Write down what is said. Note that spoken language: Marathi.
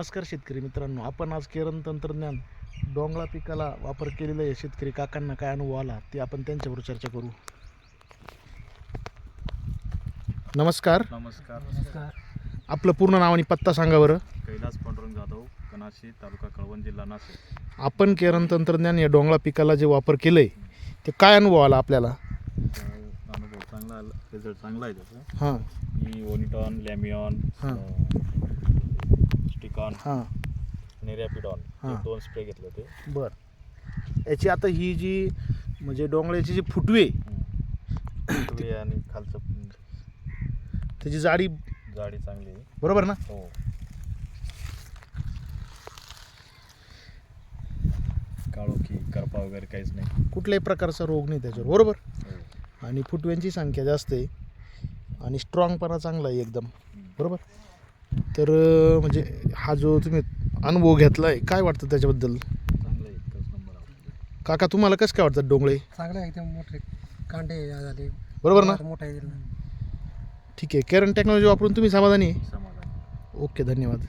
नमस्कार शेतकरी मित्रांनो. आपण आज केरन तंत्रज्ञान डोंगळा पिकाला वापर केलेला आहे. शेतकरी काकांना काय अनुभव आला ते आपण त्यांच्याबरोबर चर्चा करू. नमस्कार. नमस्कार. आपलं पूर्ण नाव आणि पत्ता सांगा बरं. कैलास पांडुरंग जाधव कनाशी तालुका कळवण जिल्हा नाशिक. आपण केरन तंत्रज्ञान या डोंगळा पिकाला जे वापर केलं आहे ते काय अनुभव आला आपल्याला? तर अनुभव चांगला आला. रिझल्ट चांगला आहे त्याचा. हां. मी ओनिटॉन लॅमिऑन हां. हां. आणि रॅपिडॉन हां. हे. दोन स्प्रे घेतले होते. बरं. याची आता ही जी म्हणजे डोंगळ्याची जी फुटवे फुटवे आणि खालचं त्याची जाडी जाडी चांगली आहे. बरोबर ना? हो. काळोखी करपा वगैरे काहीच नाही. कुठल्याही प्रकारचा रोग नाही त्याच्यावर बरोबर? हो. आणि फुटव्यांची संख्या जास्त आहे आणि स्ट्रॉंगपणा चांगला आहे एकदम बरोबर? तर म्हणजे हा जो तुम्ही अनुभव घेतला आहे काय वाटतं त्याच्याबद्दल? काका तुम्हाला कसं काय वाटतं डोंगळे? चांगलं आहे एकदम मोठे कांडे झाले. बरोबर ना? मोठा ठीक आहे. केरन टेक्नॉलॉजी वापरून तुम्ही समाधानी आहे? समाधान. ओके धन्यवाद.